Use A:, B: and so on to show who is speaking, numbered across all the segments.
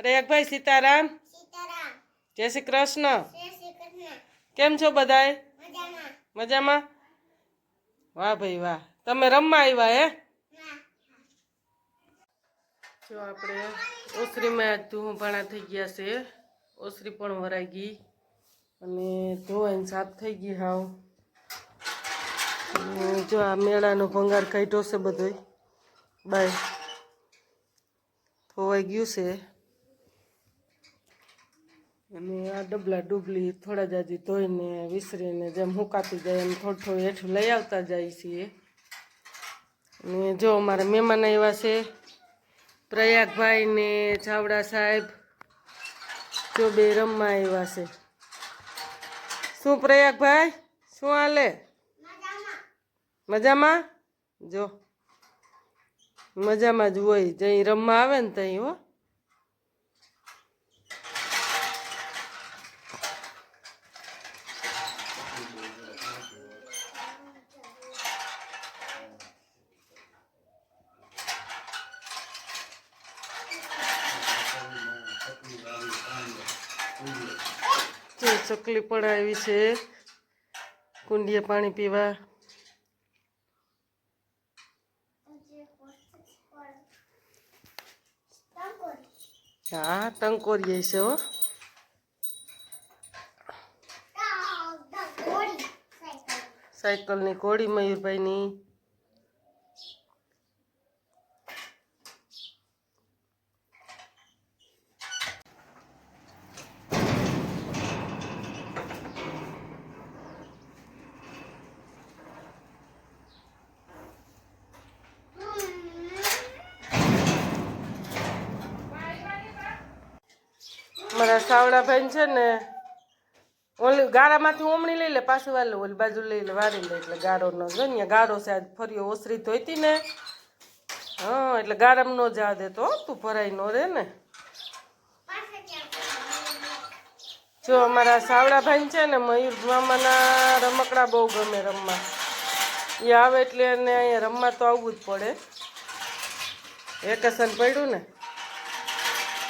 A: પ્રયાગભાઈ સીતારામ.
B: સીતારામ.
A: જય શ્રી કૃષ્ણ. કેમ છો બધાય?
B: મજામાં.
A: મજામાં? વાહ ભાઈ વાહ. તમે રમવા આવ્યા હે? જો આપણે ઓસરીમાં આજ ધૂમભાણા થઈ ગયા છે. ઓસરી પણ વરાઈ ગઈ. અને ધોવાઈને સાફ થઈ ગઈ હાવ. જો આ મેળાનો ભંગાર કાઢ્યો છે બધોય. બાય. ધોવાઈ ગયું છે. અને આ ડબલા ડુબલી થોડા જાજી ધોઈને વિસરીને જેમ હુકાતી જાય એમ થોડું થોડું હેઠું લઈ આવતા જાય છીએ. અને જો અમારા મહેમાન આવ્યા છે, પ્રયાગભાઈ ને ચાવડા સાહેબ, જો બે રમવા આવ્યા છે. શું પ્રયાગભાઈ, શું હાલે?
B: મજામાં
A: મજામાં? જો. મજામાં જ હોય, જઈ રમવા આવે ને તઈ હો જો ચકલી પણ આવી છે. કુંડીએ પાણી પીવા. હા ટંકોરીએ છે હો. સાયકલની કોડી મયુરભાઈની. મારા સાવડાભાઈ છે ને, ઓલી ગારામાંથી ઓમણી લઈ લે, પાછું વાલે ઓલી બાજુ લઈ લે, વારી લે, એટલે ગારો ન જો ને ગારો છે, આજ ફરીઓ ઓસરી ધોઈતી ને. હા, એટલે ગારામ ન જા દે તો તું ભરાઈ ન રે ને. જો અમારા સાવડાભાઈ છે ને, મયુર મામાના રમકડા બહુ ગમે રમવા. એ આવે એટલે એને અહીંયા રમવા તો આવવું જ પડે. વેકેશન પડ્યું ને.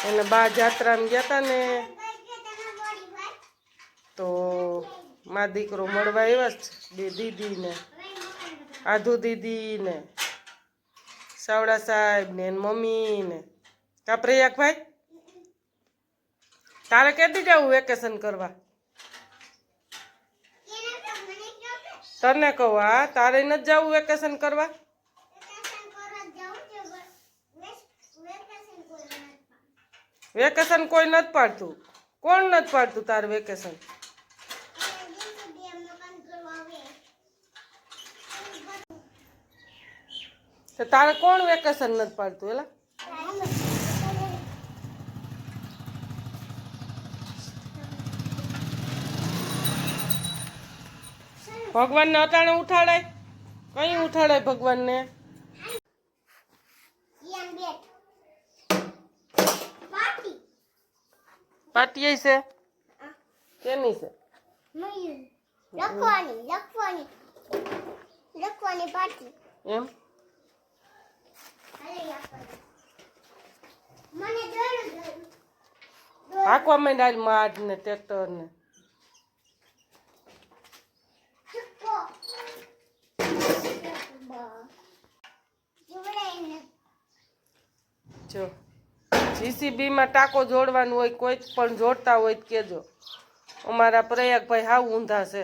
A: એને બા જાત્રામાં ગયા હતા ને, તો મા દીકરો મળવા આવ્યા બે દીદીને, આધુ દીદીને, સાવડા સાહેબ ને મમ્મીને. મમ્મી ને પ્રયાગભાઈ? તારે કેદી જવું વેકેશન કરવા? તને કહું, હા, તારે નથી જવું વેકેશન કરવા? વેકેશન કોઈ નથી પાડતું. કોણ નથી પાડતું તાર વેકેશન? તારે કોણ વેકેશન નથી પાડતું, એલા? ભગવાનને અટાણે ઉઠાડાય? કઈ ઉઠાડાય ભગવાનને? પાટીએ છે? કેની છે?
B: લખવાની લખવાની લખવાની પાટી.
A: એમ?
B: દોડું
A: હાંકવા માડ ને ટ્રેક્ટર ને જો. જીસીબીમાં ટાંકો જોડવાનું હોય કોઈ પણ જોડતા હોય તો કહેજો અમારા પ્રયાગભાઈ હાવ ઊંધા છે.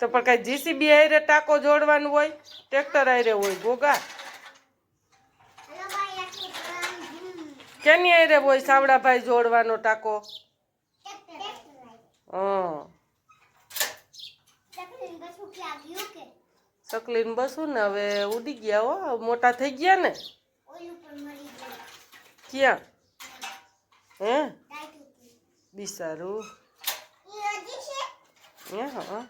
A: તો પણ કઈ જીસીબી આયરે ટાંકો જોડવાનું હોય ટ્રેક્ટર હારે હોય
B: હમ
A: કેની આયરે હોય સાવડાભાઈ જોડવાનો ટાંકો? હં
B: ટ્રેક્ટર બસ ઉઠી આવ્યું કે
A: સકલીન બસું ને હવે ઉડી ગયા હો મોટા થઈ ગયા ને. ક્યાં? હે? બિસારું. હે હા.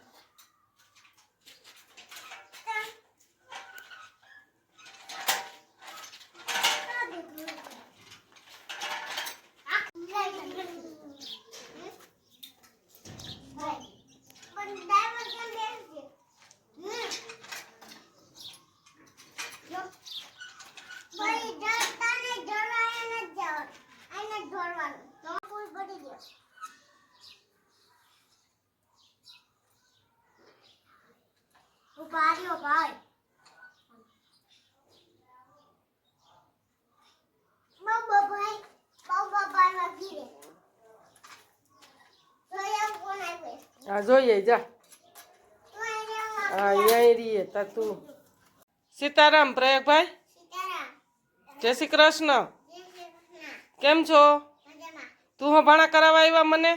B: ભાર્યો ભાઈ. બાબા ભાઈ બાબા ભાઈ વાગી રે જોયા કોણ આવે
A: હા જોઈએ જા. હા અહીંયા રહીએ તા તું. સીતારામ પ્રયાગભાઈ જય શ્રી કૃષ્ણ. કેમ છો? તું હું ભાણા કરાવવા આવ્યા મને?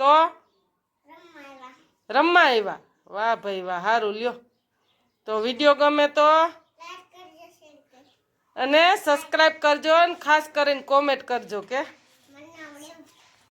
A: તો? રમવા આવ્યા? વાહ ભાઈ વાહ સારું લ્યો. તો વીડિયો ગમે તો અને સબસ્ક્રાઈબ કરજો અને ખાસ કરીને કોમેન્ટ કરજો કે